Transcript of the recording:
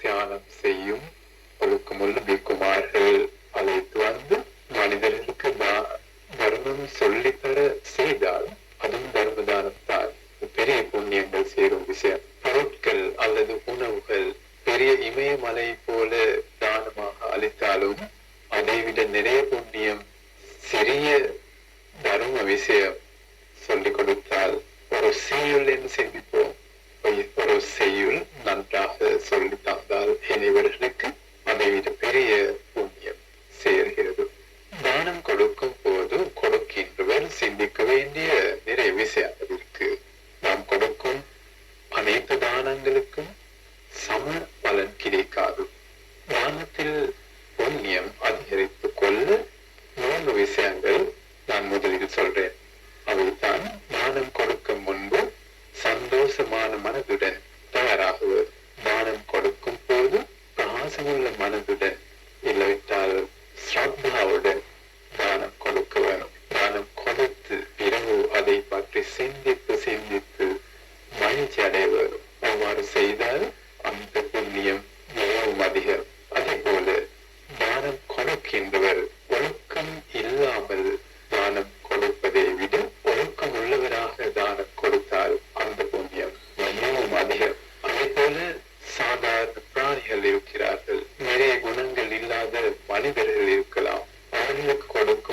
தியானம் செய்யும் ஒழுக்கமுள்ள பிக்குமார்கள் அழைத்து வந்து மனிதர்களுக்கு தர்மம் சொல்லித்தர செய்தால் அதுவும் தர்ம தான் பெரிய புண்ணியங்கள் சேரும் விஷயம். பொருட்கள் அல்லது உணவுகள் பெரிய இமயமலை போல தானமாக அளித்தாலும் அதைவிட நிறைய புண்ணியம் சிறிய தர்ம விஷயம் சொல்லிக் கொடுத்தால் ஒரு செய்யுள் செய்தி பிரகாசமுள்ள மனதுடன் இல்லாவிட்டால் ஸ்ரத்தாவுடன் தானம் கொடுக்க வேணும் தானம் கொடுத்து பிறகு அதை பற்றி சிந்தித்து சிந்தித்து மகிழ்ச்சி அடைய வேணும் அவ்வாறு செய்தால் அந்த புண்ணியம் மிகவும் அதிகம் அதே போல தானம் கொடுக்கின்றவர் ஒழுக்கம் இல்லாமல் தானம் கொடுப்பதை விட ஒழுக்கம் உள்ளவராக தானம் கொடுத்தால் அந்த புண்ணியம் மிகவும் அதிகம் அதே போல சாதாரண பிராணிகள் இருக்கிறார்கள் நிறைய குணங்கள் மனிதர்கள் இருக்கலாம். அவர்களுக்கு கொடுக்கும்